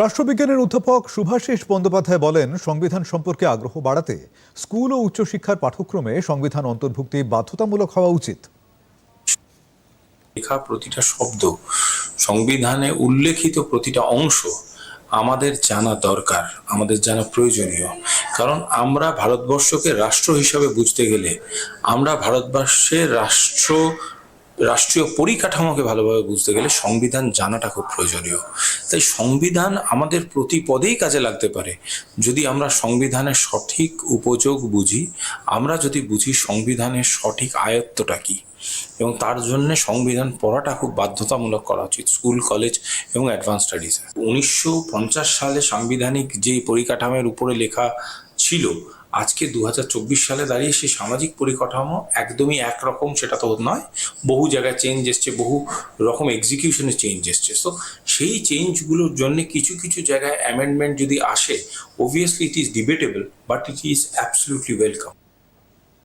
রাষ্ট্রবিজ্ঞানের অধ্যাপক শুভাশিস বন্দ্যোপাধ্যায় বলেন, সংবিধান সম্পর্কে আগ্রহ বাড়াতে স্কুল ও উচ্চশিক্ষার পাঠ্যক্রমে সংবিধান অন্তর্ভুক্তি বাধ্যতামূলক হওয়া উচিত। লেখা প্রতিটা শব্দ, সংবিধানে উল্লেখিত প্রতিটা অংশ আমাদের জানা দরকার, আমাদের জানা প্রয়োজনীয়। কারণ আমরা ভারতবর্ষকে রাষ্ট্র হিসাবে বুঝতে গেলে আমরা ভারতবর্ষের রাষ্ট্র রাষ্ট্রীয় পরিকাঠামোকে ভালোভাবে বুঝতে গেলে সংবিধান জানাটা খুব প্রয়োজনীয়। তাই সংবিধান আমাদের প্রতি পদেই কাজে লাগতে পারে। যদি আমরা সংবিধানের সঠিক উপযোগ বুঝি, আমরা যদি বুঝি সংবিধানের সঠিক আয়ত্তটা কী? এবং তার জন্য সংবিধান পড়াটা খুব বাধ্যতামূলক করা উচিত, স্কুল, কলেজ এবং অ্যাডভান্স স্টাডিজ। উনিশশো পঞ্চাশ সালে সাংবিধানিক যে পরিকাঠামোর উপরে লেখা ছিল আজকে দু হাজার চব্বিশ সালে দাঁড়িয়ে সেই সামাজিক পরিকাঠামো একদমই একরকম, সেটা তো নয়। বহু জায়গায় চেঞ্জ এসছে, বহু রকম এক্সিকিউশনে চেঞ্জ এসছে। সো সেই চেঞ্জগুলোর জন্য কিছু কিছু জায়গায় অ্যামেন্ডমেন্ট যদি আসে obviously it is debatable but it is absolutely welcome